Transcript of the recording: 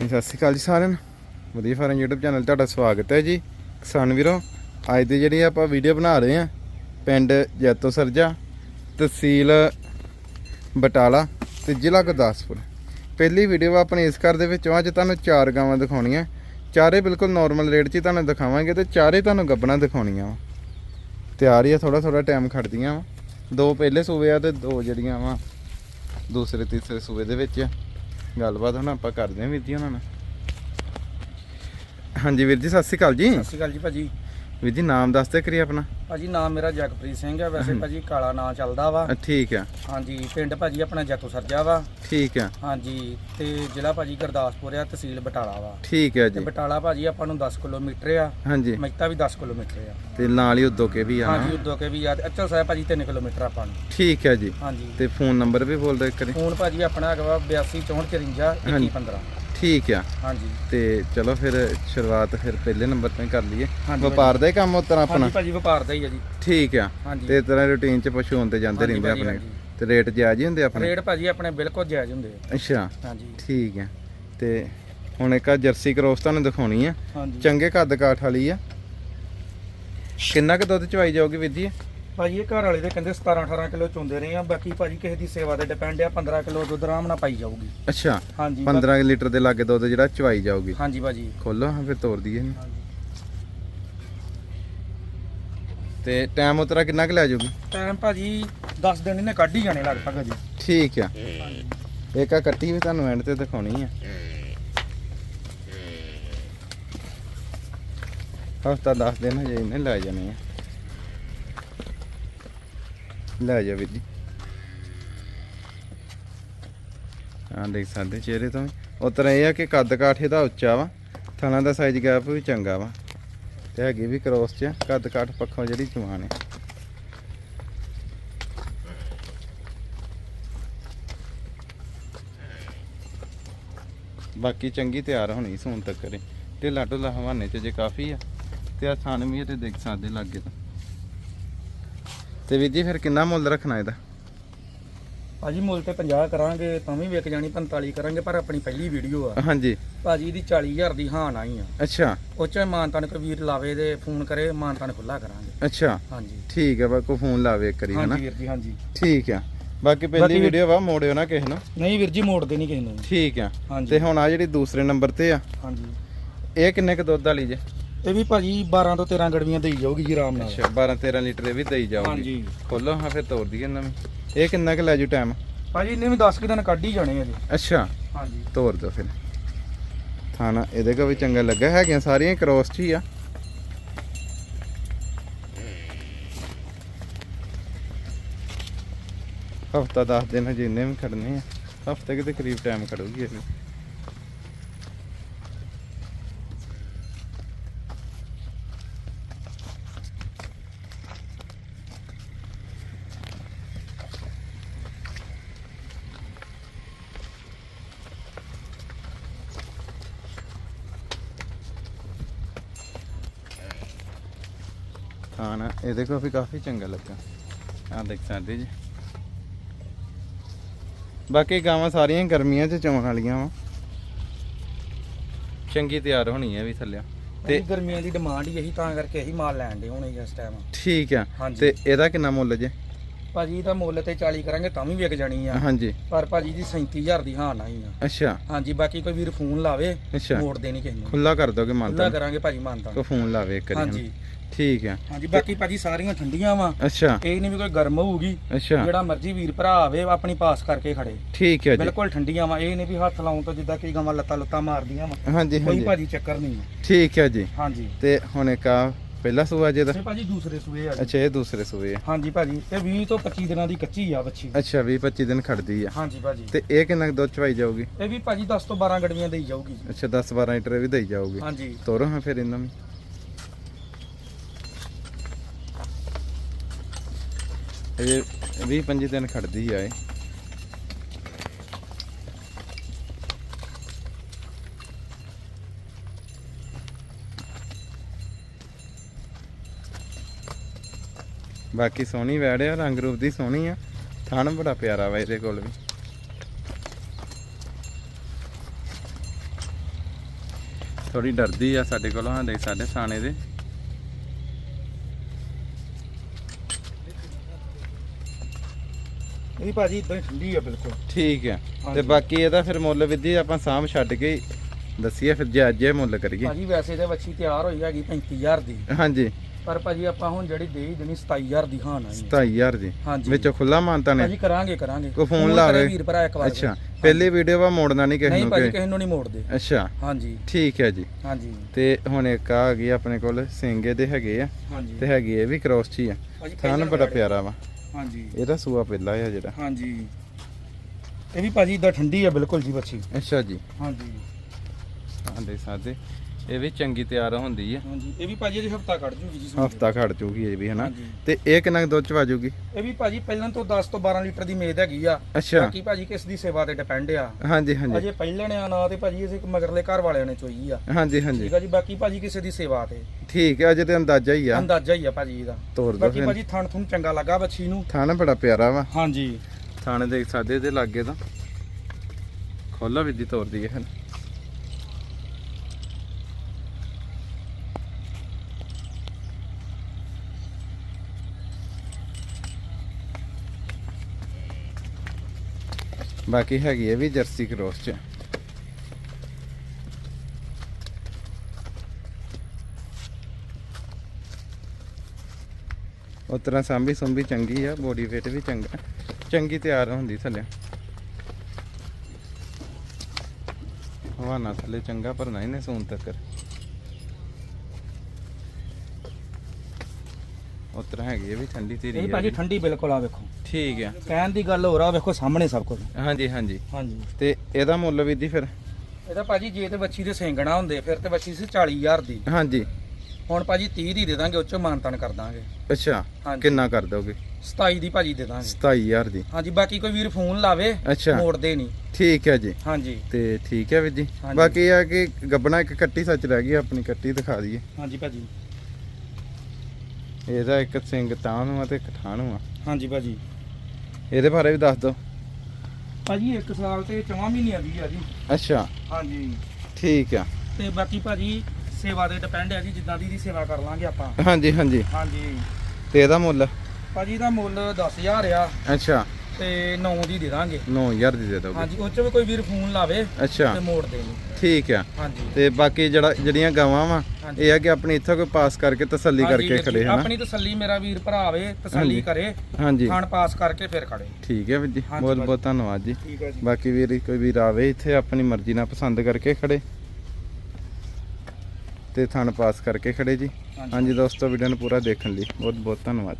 ਸਤਿ ਸ਼੍ਰੀ ਅਕਾਲ ਜੀ ਸਾਰਿਆਂ ਨੂੰ। ਵਧੀਆ ਫਾਰਮ YouTube ਚੈਨਲ ਤੁਹਾਡਾ ਸਵਾਗਤ ਹੈ ਜੀ। ਕਿਸਾਨ ਵੀਰੋ, ਅੱਜ ਦੀ ਜਿਹੜੀ ਆਪਾਂ ਵੀਡੀਓ ਬਣਾ ਰਹੇ ਹਾਂ, ਪਿੰਡ ਜੈਤੋ ਸਰਜਾ, ਤਹਿਸੀਲ ਬਟਾਲਾ ਤੇ ਜ਼ਿਲ੍ਹਾ ਗੁਰਦਾਸਪੁਰ। ਪਹਿਲੀ ਵੀਡੀਓ ਆਪਣੇ ਇਸ ਘਰ ਦੇ ਵਿੱਚੋਂ ਅੱਜ ਤੁਹਾਨੂੰ ਚਾਰ ਗਾਵਾਂ ਦਿਖਾਉਣੀਆਂ। ਚਾਰੇ ਬਿਲਕੁਲ ਨਾਰਮਲ ਰੇਟ 'ਚ ਹੀ ਤੁਹਾਨੂੰ ਦਿਖਾਵਾਂਗੇ ਤੇ ਚਾਰੇ ਤੁਹਾਨੂੰ ਗੱਬਣਾ ਦਿਖਾਉਣੀਆਂ ਵਾ। ਤਿਆਰ ਹੀ ਆ ਥੋੜਾ ਥੋੜਾ ਟਾਈਮ ਖੜਦੀਆਂ ਵਾ। ਦੋ ਪਹਿਲੇ ਸੂਬੇ ਆ ਤੇ ਦੋ ਜਿਹੜੀਆਂ ਵਾ, ਦੂਸਰੇ ਤੀਸਰੇ ਸੂਬੇ ਦੇ ਵਿੱਚ ਆ। ਗੱਲਬਾਤ ਹੁਣ ਆਪਾਂ ਕਰਦੇ ਹਾਂ ਵੀਰ ਜੀ ਉਹਨਾਂ ਨਾਲ। ਹਾਂਜੀ ਵੀਰ ਜੀ, ਸਤਿ ਸ਼੍ਰੀ ਅਕਾਲ ਜੀ। ਸਤਿ ਸ਼੍ਰੀ ਅਕਾਲ ਜੀ ਭਾਜੀ। ਵੀਰ ਜੀ ਨਾਮ ਦੱਸ ਦੇ ਕਰੀ ਆਪਣਾ। ਭਾਜੀ ਨਾਮ ਮੇਰਾ ਜਗਪ੍ਰੀਤ ਸਿੰਘ ਹੈ ਵੈਸੇ ਭਾਜੀ ਕਾਲਾ ਨਾਂ ਚੱਲਦਾ ਵਾ। ਠੀਕ ਆ। ਹਾਂਜੀ ਪਿੰਡ ਭਾਜੀ ਆਪਣਾ ਜੈਤੋ ਸਰਜਾ ਵਾ। ਠੀਕ ਆ। ਹਾਂਜੀ ਤੇ ਜ਼ਿਲ੍ਹਾ ਭਾਜੀ ਗੁਰਦਾਸਪੁਰ ਆ ਤਹਿਸੀਲ ਬਟਾਲਾ ਵਾ। ਠੀਕ ਆ ਤੇ ਜੀ। ਬਟਾਲਾ ਭਾਜੀ ਆਪਾਂ ਨੂੰ 10 ਕਿਲੋਮੀਟਰ ਆ। ਹਾਂਜੀ। ਮਹਿਤਾ ਵੀ 10 ਕਿਲੋਮੀਟਰ ਆ। ਤੇ ਨਾਲ ਹੀ ਉਦੋਂ ਕੇ ਵੀ ਆ ਹਾਂਜੀ ਉਦੋਂ ਕੇ ਵੀ ਆ। ਅਚਲ ਸਾਹਿਬ ਭਾਜੀ 3 ਕਿਲੋਮੀਟਰ ਆਪਾਂ ਨੂੰ। ਠੀਕ ਆ ਜੀ। ਹਾਂਜੀ। ਤੇ ਫੋਨ ਨੰਬਰ ਵੀ ਬੋਲ ਦੇ ਕਰੀ ਫੋਨ ਭਾਜੀ ਆਪਣਾ ਹੈਗਾ ਵਾ 82 64 54 ਹਾਂਜੀ। 2115 ਠੀਕ ਆ। ਹਾਂਜੀ। ਤੇ ਚਲੋ ਫਿਰ ਸ਼ੁਰੂਆਤ ਫਿਰ ਪਹਿਲੇ ਨੰਬਰ ਤੋਂ ਹੀ ਕਰ ਲਈਏ। ਹਾਂਜੀ ਵਪਾਰ ਦਾ ਹੀ ਕੰਮ ਉਤਰਾ ਆਪਣਾ? ਹਾਂਜੀ ਭਾਜੀ ਵਪਾਰ ਦਾ ਹੀ ਆ ਜੀ। ਠੀਕ ਆ। ਹਾਂਜੀ। ਤੇ ਤਰ੍ਹਾਂ ਰੂਟੀਨ ਚ ਪਸ਼ੂ ਹੁੰਦੇ ਜਾਂਦੇ ਹਾਂਜੀ ਰਹਿੰਦੇ ਭਾਜੀ, ਆਪਣੇ? ਹਾਂਜੀ। ਤੇ ਰੇਟ ਜਾਇਜ਼ ਹੀ ਹੁੰਦੇ ਆਪਣੇ? ਰੇਟ ਭਾਜੀ ਆਪਣੇ ਬਿਲਕੁਲ ਜਾਇਜ਼ ਹੁੰਦੇ ਆ। ਅੱਛਾ। ਹਾਂਜੀ। ਠੀਕ ਆ। ਤੇ ਹੁਣ ਇੱਕ ਆ ਜਰਸੀ ਕ੍ਰੋਸ ਤੁਹਾਨੂੰ ਦਿਖਾਉਣੀ ਆ। ਹਾਂਜੀ। ਚੰਗੇ ਕੱਦ ਕਾਠ ਵਾਲੀ ਆ। ਕਿੰਨਾ ਕੁ ਦੁੱਧ ਚਵਾਈ ਜਾਊਗੀ ਵੀਰ ਜੀ? ਭਾਜੀ ਇਹ ਘਰ ਵਾਲੇ ਦੇ ਕਹਿੰਦੇ 17 18 ਕਿਲੋ ਚੁੰਦੇ ਰਹੇ ਆ ਬਾਕੀ ਭਾਜੀ ਕਿਸੇ ਦੀ ਸੇਵਾ ਤੇ ਡਿਪੈਂਡ ਆ 15 ਕਿਲੋ ਦੁੱਧ ਆਰਾਮ ਨਾਲ ਪਾਈ ਜਾਊਗੀ। ਅੱਛਾ ਹਾਂਜੀ 15 ਲੀਟਰ ਦੇ ਲਾਗੇ ਦੁੱਧ ਜਿਹੜਾ ਚਵਾਈ ਜਾਊਗੀ। ਹਾਂਜੀ ਭਾਜੀ। ਖੋਲੋ ਹਾਂ ਫਿਰ ਤੋੜ ਦਈਏ। ਤੇ ਟਾਈਮ ਉਤਰਾ ਕਿੰਨਾ ਕੁ ਲੈ ਜਾਊਗੀ? ਟਾਈਮ ਭਾਜੀ 10 ਦਿਨ ਇਹਨੇ ਕੱਢ ਹੀ ਜਾਣੇ ਲਗਭਗ ਜੀ ਠੀਕ ਆ। ਇੱਕ ਆ ਕੱਟੀ ਵੀ ਤੁਹਾਨੂੰ ਐਂਡ ਤੇ ਦਿਖਾਉਣੀ ਆ। ਹਫਤਾ 10 ਦਿਨ ਹਜੇ ਇਹਨੇ ਲੈ ਜਾਣੇ ਆ। ਲੈ ਜਾ ਵੀਰ ਜੀ। ਆ ਦੇਖ ਸਕਦੇ ਚਿਹਰੇ ਤੋਂ ਵੀ। ਉਤਰਾ ਇਹ ਆ ਕਿ ਕੱਦ ਕਾਠ ਇਹਦਾ ਉੱਚਾ ਵਾ ਥਣਾ ਦਾ ਸਾਈਜ਼ ਗੈਪ ਵੀ ਚੰਗਾ ਵਾ। ਤੇ ਹੈਗੀ ਵੀ ਕ੍ਰੋਸ ਚ ਆ, ਕੱਦ ਕਾਠ ਪੱਖੋਂ ਜਿਹੜੀ ਜਵਾਨ ਹੈ ਬਾਕੀ ਚੰਗੀ ਤਿਆਰ ਹੋਣੀ ਸੂਣ ਤੱਕ ਕਰੇ ਢਿੱਲਾ ਢੁੱਲਾ ਹਵਾਨੇ ਚ ਜੇ ਕਾਫੀ ਆ। ਤੇ ਆ ਥਣ ਵੀ ਤੇ ਦੇਖ ਸਕਦੇ ਲੱਗੇ ਤਾਂ। ਤੇ ਵੀਰ ਜੀ ਫਿਰ ਕਿੰਨਾ ਮੁੱਲ ਰੱਖਣਾ ਇਹਦਾ? ਭਾਜੀ ਮੁੱਲ ਤੇ 50 ਕਰਾਂਗੇ ਤਾਂ ਵੀ ਵਿਕ ਜਾਣੀ 45 ਕਰਾਂਗੇ ਪਰ ਆਪਣੀ ਪਹਿਲੀ ਵੀਡੀਓ ਆ। ਹਾਂਜੀ। ਭਾਜੀ ਇਹਦੀ 40000 ਦੀ ਹਾਂ ਆਈ ਆ। ਅੱਛਾ। ਉਹ ਚ ਮਾਨਤਾਨ ਕੋਈ ਵੀਰ ਲਾਵੇ ਦੇ ਫੋਨ ਕਰੇ ਮਾਨਤਾਨ ਖੁੱਲਾ ਕਰਾਂਗੇ। ਅੱਛਾ। ਹਾਂਜੀ। ਠੀਕ ਹੈ ਬਾ ਕੋ ਫੋਨ ਲਾਵੇ ਇੱਕ ਵਾਰੀ ਹਨਾ? ਹਾਂਜੀ ਵੀਰ ਜੀ ਹਾਂਜੀ। ਠੀਕ ਆ। ਬਾਕੀ ਪਹਿਲੀ ਵੀਡੀਓ ਵਾ ਮੋੜਿਓ ਨਾ ਕਿਸੇ ਨੂੰ। ਨਹੀਂ ਵੀਰ ਜੀ ਮੋੜਦੇ ਨਹੀਂ ਕਿਸੇ ਨੂੰ। ਠੀਕ ਆ। ਤੇ ਹੁਣ ਆ ਜਿਹੜੀ ਦੂਸਰੇ ਨੰਬਰ ਤੇ ਆ। ਹਾਂਜੀ। ਇਹ ਕਿੰਨੇ ਕ ਦੁੱਧ ਵਾਲੀ ਜੇ? ਇਹ ਵੀ ਭਾਜੀ 12 ਤੋਂ 13 ਗੜਵੀਆਂ ਦੇਈ ਜਾਊਗੀ ਜੀ ਆਰਾਮ ਨਾਲ। ਅੱਛਾ 12 13 ਲੀਟਰ ਇਹ ਵੀ ਦੇਈ ਜਾਊਗੀ। ਹਾਂਜੀ। ਖੋਲੋ ਹਾਂ ਫਿਰ ਤੋੜ ਦਈਏ ਨਵੀਂ ਇਹ ਕਿੰਨਾ ਕ ਲੈ ਜੂ ਟਾਈਮ ਭਾਜੀ ਇਹਨੇ ਵੀ 10 ਕਿ ਦਿਨ ਕੱਢ ਹੀ ਜਾਣੇ ਆ ਜੀ। ਅੱਛਾ। ਹਾਂਜੀ। ਤੋੜ ਦੋ ਫਿਰ। ਥਾਣਾ ਇਹਦੇ ਕੋ ਵੀ ਚੰਗਾ ਲੱਗਾ ਹੈਗੀਆਂ ਸਾਰੀਆਂ ਕ੍ਰੋਸ 'ਚ ਹੀ ਆ। ਹਫਤਾ 10 ਦਿਨ ਹਜੇ ਇੰਨੇ ਵੀ ਖੜਨੇ ਆ। ਹਫ਼ਤੇ ਕਿਤੇ ਕਰੀਬ ਟਾਈਮ ਖੜੂਗੀ ਇਹ ਵੀ। ਹਾਂ ਨਾ ਇਹਦੇ ਕੋ ਵੀ ਕਾਫੀ ਚੰਗਾ ਲੱਗਾ। ਆ ਦੇਖ ਸਕਦੇ ਜੀ। ਬਾਕੀ ਗਾਵਾਂ ਸਾਰੀਆਂ ਗਰਮੀਆਂ 'ਚ ਚੋਣ ਵਾਲੀਆਂ ਵਾ। ਚੰਗੀ ਤਿਆਰ ਹੋਣੀ ਹੈ ਵੀ ਥੱਲਿਆ ਤੇ ਗਰਮੀਆਂ ਦੀ ਡਿਮਾਂਡ ਹੀ ਇਹੀ ਤਾਂ ਕਰਕੇ ਇਹੀ ਮਾਲ ਲੈਣ ਦੇ ਹੁਣ ਇਸ ਟਾਈਮ ਠੀਕ ਆ। ਤੇ ਇਹਦਾ ਕਿੰਨਾ ਮੁੱਲ ਜੇ? ਭਾਜੀ ਇਹਦਾ ਮੁੱਲ ਤੇ 40 ਕਰਾਂਗੇ ਤਾਂ ਵੀ ਵਿਕ ਜਾਣੀ ਆ। ਹਾਂਜੀ। ਪਰ ਭਾਜੀ ਦੀ 37000 ਦੀ ਹਾਂ ਨਹੀਂ ਆ। ਅੱਛਾ। ਹਾਂਜੀ ਬਾਕੀ ਕੋਈ ਵੀਰ ਫੋਨ ਲਾਵੇ ਮੋੜ ਦੇਣੀ ਕਿਸੇ ਨੂੰ। ਖੁੱਲਾ ਕਰ ਦੋਗੇ ਖੁੱਲਾ ਮੰਨਤਾ ਕਰਾਂਗੇ ਭਾਜੀ ਮੰਨਦਾ। ਕੋ ਫੋਨ ਲਾਵੇ ਇੱਕ ਹਾਂਜੀ। ਠੀਕ ਆ ਹਾਂਜੀ ਬਾਕੀ ਭਾਜੀ ਸਾਰੀਆਂ ਠੰਡੀਆਂ ਵਾ। ਅੱਛਾ। ਇਹ ਨਹੀਂ ਵੀ ਕੋਈ ਗਰਮ ਹੋਊਗੀ ਅੱਛਾ। ਜਿਹੜਾ ਮਰਜ਼ੀ ਵੀਰ ਭਰਾ ਆਵੇ ਆਪਣੀ ਪਾਸ ਕਰਕੇ ਖੜੇ। ਠੀਕ ਹੈ ਜੀ। ਬਿਲਕੁਲ ਠੰਡੀਆਂ ਵਾ ਇਹ ਨਹੀਂ ਵੀ ਹੱਥ ਲਾਉਣ ਤੋਂ ਜਿੱਦਾਂ ਕਈ ਗਾਵਾਂ ਲੱਤਾਂ ਲੁੱਤਾਂ ਮਾਰਦੀਆਂ ਵਾ। ਹਾਂਜੀ ਕੋਈ ਹਾਂਜੀ। ਭਾਜੀ ਚੱਕਰ ਨਹੀਂ। ਠੀਕ ਹੈ ਜੀ। ਹਾਂਜੀ। ਤੇ ਹੁਣ ਇੱਕ ਆ ਪਹਿਲਾ ਸੂਆ ਜੇ ਦਾ? ਇਹ ਭਾਜੀ ਦੂਸਰੇ ਸੂਏ ਆ ਜੀ। ਅੱਛਾ ਇਹ ਦੂਸਰੇ ਸੂਏ ਆ। ਹਾਂਜੀ ਭਾਜੀ ਇਹ 20 ਤੋਂ 25 ਦਿਨਾਂ ਦੀ ਕੱਚੀ ਆ ਬੱਚੀ ਅੱਛਾ 20 25 ਦਿਨ ਖੜਦੀ ਆ। ਹਾਂਜੀ ਭਾਜੀ। ਤੇ ਇਹ ਕਿੰਨਾ ਕੁ ਦੁੱਧ ਚਵਾਈ ਜਾਊਗੀ? ਇਹ ਵੀ ਭਾਜੀ 10 ਤੋਂ 12 ਗੜਵੀਆਂ ਦੇਈ ਜਾਊਗੀ ਜੀ। ਅੱਛਾ 10 12 ਲੀਟਰ ਇਹ ਵੀ ਦੇਈ ਜਾਊਗੀ। ਹਾਂਜੀ। ਤੋਰੋ ਹਾਂ ਫਿਰ ਇਹਨਾਂ ਨੂੰ। ਇਹ 20 25 ਦਿਨ ਖੜਦੀ ਆ ਇਹ। ਬਾਕੀ ਸੋਹਣੀ ਵੈੜ ਆ, ਰੰਗ ਰੂਪ ਦੀ ਸੋਹਣੀ ਆ। ਥਣ ਬੜਾ ਪਿਆਰਾ ਵਾ ਇਹਦੇ ਕੋਲ ਵੀ। ਥੋੜੀ ਡਰਦੀ ਆ ਸਾਡੇ ਕੋਲੋਂ, ਹਾਂ ਸਾਡੇ ਸਾਣੇ ਦੇ। ਇਹਦੀ ਭਾਜੀ ਇਦਾਂ ਹੀ ਠੰਡੀ ਆ ਬਿਲਕੁਲ। ਠੀਕ ਹੈ ਤੇ। ਬਾਕੀ ਇਹਦਾ ਫਿਰ ਮੁੱਲ ਵਿਧੀ ਆਪਾਂ ਸਾਂਭ ਛੱਡ ਕੇ ਦੱਸੀਏ ਫਿਰ ਜੇ ਅੱਜ ਇਹ ਮੁੱਲ ਕਰੀਏ। ਭਾਜੀ ਵੈਸੇ ਤੇ ਵੱਛੀ ਤਿਆਰ ਹੋਈ ਹੈਗੀ 35000 ਦੀ। ਹਾਂਜੀ। ਪਰ ਭਾਜੀ ਆਪਾਂ ਹੁਣ ਜਿਹੜੀ ਦੇ ਹੀ ਦੇਣੀ 27000 ਦੀ ਹਾਂ ਨਾ 27000 ਦੀ। ਹਾਂਜੀ। ਵਿੱਚੋਂ ਖੁੱਲਾ ਮਾਨਤਾ ਨੇ? ਭਾਜੀ ਕਰਾਂਗੇ ਕਰਾਂਗੇ। ਕੋਈ ਫੋਨ ਲਾਵੇ। ਵੀਰ ਭਰਾ ਇੱਕ ਵਾਰ। ਅੱਛਾ ਪਹਿਲੀ ਵੀਡੀਓ ਵਾ ਮੋੜਨਾ ਨਹੀਂ ਕਿਸੇ ਨਹੀਂ ਨੂੰ ਭਾਜੀ ਕਿ ਕਿਸੇ ਨੂੰ ਨਹੀਂ ਮੋੜਦੇ। ਅੱਛਾ। ਹਾਂਜੀ। ਠੀਕ ਹੈ ਜੀ। ਹਾਂਜੀ। ਤੇ ਹੁਣ ਇੱਕ ਆ ਗਈ ਆਪਣੇ ਕੋਲ ਸਿੰਗੇ ਦੇ ਹੈਗੇ ਆ। ਤੇ ਹੈਗੀ ਇਹ ਵੀ ਕ੍ਰੋਸ ਚ ਆ। ਭਾਜੀ ਥਾਨ ਬੜਾ ਪਿਆਰਾ ਵਾ। ਹਾਂਜੀ। ਇਹਦਾ ਸੂਆ ਪਹਿਲਾ ਆ ਜਿਹੜਾ। ਹਾਂਜੀ। ਇਹ ਵੀ ਭਾਜੀ ਇਦਾਂ ਠੰਡੀ ਆ ਬਿਲਕੁਲ ਜੀ ਵੱਛੀ ਅੱਛਾ ਜੀ। ਹਾਂਜੀ। ਹਾਂ ਦੇ ਸਾਦੇ। ਇਹ ਵੀ ਚੰਗੀ ਤਿਆਰ ਹੁੰਦੀ ਆ। ਹਾਂਜੀ ਇਹ ਵੀ ਭਾਜੀ ਇਹਦੀ ਹਫਤਾ ਕੱਢ ਜੂਗੀ ਜੀ। ਹਫਤਾ ਖੜ ਚੂਗੀ ਇਹ ਵੀ ਹਨਾ? ਹਾਂਜੀ। ਤੇ ਇਹ ਕਿੰਨਾ ਕੁ ਦੁੱਧ ਚ ਵਾਜੂਗੀ? ਇਹ ਵੀ ਭਾਜੀ ਪਹਿਲਾਂ ਤੋਂ 10 ਤੋਂ 12 ਲੀਟਰ ਦੀ ਮੇਦ ਹੈਗੀ ਆ। ਅੱਛਾ। ਬਾਕੀ ਭਾਜੀ ਕਿਸ ਦੀ ਸੇਵਾ ਤੇ ਡਿਪੈਂਡ ਆ। ਹਾਂਜੀ ਹਾਂਜੀ। ਅਜੇ ਪਹਿਲੇ ਨੇ ਨਾ ਤੇ ਭਾਜੀ ਇਸੇ ਮਗਰਲੇ ਘਰ ਵਾਲਿਆਂ ਨੇ ਚੋਈ ਆ। ਹਾਂਜੀ ਹਾਂਜੀ। ਠੀਕ ਆ ਜੀ ਬਾਕੀ ਭਾਜੀ ਕਿਸੇ ਦੀ ਸੇਵਾ ਤੇ। ਠੀਕ ਹੈ ਅਜੇ ਤੇ ਅੰਦਾਜ਼ਾ ਹੀ ਆ। ਅੰਦਾਜ਼ਾ ਹੀ ਆ ਭਾਜੀ ਇਹਦਾ। ਤੋਰ ਦੋ ਬਾਕੀ ਫਿਰ। ਭਾਜੀ ਥਣ ਥੁਣ ਚੰਗਾ ਲੱਗਾ ਬੱਚੀ ਨੂੰ। ਥਾਣਾ ਬੜਾ ਪਿਆਰਾ ਵਾ। ਹਾਂਜੀ। ਥਾਣੇ ਦੇਖ ਸਕਦੇ ਇਹਦੇ ਲਾਗੇ ਤਾਂ। ਖੋਲਾ ਵੀ ਦੀ ਹੈ ਬਾਕੀ ਹੈਗੀ ਇਹ ਵੀ ਜਰਸੀ ਕ੍ਰੋਸ ਚ। ਉਸ ਤਰ੍ਹਾਂ ਸਾਂਭੀ ਸੁੰਭੀ ਚੰਗੀ ਆ ਬੋਡੀ ਵੇਟ ਵੀ ਚੰਗਾ। ਚੰਗੀ ਤਿਆਰ ਹੁੰਦੀ ਥੱਲੇ। ਹਵਾਨਾ ਥੱਲੇ ਚੰਗਾ ਪਰ ਨਹੀਂ ਨੇ ਸੂਨ ਤੱਕ। ਉਸ ਤਰ੍ਹਾਂ ਹੈਗੀ ਇਹ ਵੀ ਠੰਡੀ ਇਹ ਆ ਭਾਜੀ। ਠੰਡੀ ਬਿਲਕੁਲ ਆ ਵੇਖੋ। ਠੀਕ ਆ। ਕਹਿਣ ਦੀ ਗੱਲ ਹੋ ਰਾ ਵੇਖੋ ਸਾਹਮਣੇ ਸਭ ਕੁਝ। ਹਾਂਜੀ ਹਾਂਜੀ। ਹਾਂਜੀ। ਤੇ ਇਹਦਾ ਮੁੱਲ ਵੀ ਦੀ ਫਿਰ? ਇਹਦਾ ਭਾਜੀ ਜੇ ਤੇ ਬੱਚੀ ਦੇ ਸਿੰਗਣਾ ਹੁੰਦੇ ਫਿਰ ਤੇ ਬੱਚੀ ਸੀ 40000 ਦੀ। ਹਾਂਜੀ। ਹੁਣ ਭਾਜੀ 30 ਦੀ ਦੇ ਦਾਂਗੇ ਉੱਚੋਂ ਮਾਨਤਨ ਕਰ ਦਾਂਗੇ। ਅੱਛਾ। ਕਿੰਨਾ ਕਰ ਦੋਗੇ? 27 ਦੀ ਭਾਜੀ ਦੇ ਦਾਂਗੇ। 27000 ਦੀ। ਹਾਂਜੀ ਬਾਕੀ ਕੋਈ ਵੀਰ ਫੋਨ ਲਾਵੇ ਮੋੜਦੇ ਨਹੀਂ। ਠੀਕ ਹੈ ਜੀ। ਹਾਂਜੀ। ਤੇ ਠੀਕ ਹੈ ਵੀਰ ਜੀ। ਬਾਕੀ ਆ ਕਿ ਗੱਬਣਾ ਇੱਕ ਕੱਟੀ ਸੱਚ ਰਹਿ ਗਈ ਆਪਣੀ ਕੱਟੀ ਦਿਖਾ ਦਈਏ। ਹਾਂਜੀ ਭਾਜੀ। ਇਹਦਾ ਇੱਕ ਸਿੰਘ ਤਾਂ ਨੂੰ ਆ ਤੇ ਇੱਕ ਠਾਹ ਨੂੰ ਆ। ਹਾਂਜੀ ਭਾਜੀ। ਇਹਦੇ ਬਾਰੇ ਵੀ ਦੱਸ ਦਿਓ। ਭਾਜੀ 1 ਸਾਲ ਤੇ 4 ਮਹੀਨਿਆਂ ਦੀ ਆ ਜੀ। ਅੱਛਾ। ਹਾਂਜੀ। ਠੀਕ ਆ। ਤੇ ਬਾਕੀ ਭਾਜੀ ਸੇਵਾ ਤੇ ਡਿਪੈਂਡ ਹੈ ਜੀ ਜਿੱਦਾਂ ਦੀ ਦੀ ਸੇਵਾ ਕਰ ਲਾਂਗੇ ਆਪਾਂ। ਹਾਂਜੀ ਹਾਂਜੀ। ਹਾਂਜੀ। ਤੇ ਇਹਦਾ ਮੁੱਲ? ਭਾਜੀ ਦਾ ਮੁੱਲ 10000 ਆ। ਅੱਛਾ। ਤੇ 9 ਦੀ ਦੇ ਦਾਂਗੇ। 9000 ਦੀ ਦੇ ਦੋਗੇ। ਹਾਂਜੀ ਉਹ ਚ ਵੀ ਕੋਈ ਵੀਰ ਫੋਨ ਲਾਵੇ ਅੱਛਾ। ਤੇ ਮੋੜ ਦੇ ਨਹੀਂ ਠੀਕ ਆ। ਹਾਂਜੀ। ਤੇ ਬਾਕੀ ਜਿਹੜਾ ਜਿਹੜੀਆਂ ਗਾਵਾਂ ਵਾ। ਇਹ ਆ ਕਿ ਆਪਣੀ ਇੱਥੋਂ ਕੋਈ ਪਾਸ ਕਰਕੇ ਤਸੱਲੀ ਕਰਕੇ ਖੜੇ ਹਨਾ? ਆਪਣੀ ਤਸੱਲੀ ਮੇਰਾ ਵੀਰ ਭਰਾ ਆਵੇ। ਤਸੱਲੀ ਕਰੇ ਹਾਂਜੀ। ਖਾਣ ਪਾਸ ਕਰਕੇ ਫਿਰ ਖੜੇ। ਠੀਕ ਹੈ ਵੀਰ ਜੀ ਬਹੁਤ। ਬਹੁਤ ਧੰਨਵਾਦ ਜੀ। ਬਾਕੀ ਵੀਰ ਕੋਈ ਵੀਰ ਆਵੇ ਇੱਥੇ ਆਪਣੀ ਮਰਜ਼ੀ ਨਾਲ ਪਸੰਦ ਕਰਕੇ ਖੜੇ। ਤੇ ਥਣ ਪਾਸ ਕਰਕੇ ਖੜੇ ਜੀ। ਹਾਂਜੀ। ਦੋਸਤੋ ਵੀਡੀਓ ਨੂੰ ਪੂਰਾ ਦੇਖਣ ਲਈ ਬਹੁਤ ਬਹੁਤ ਧੰਨਵਾਦ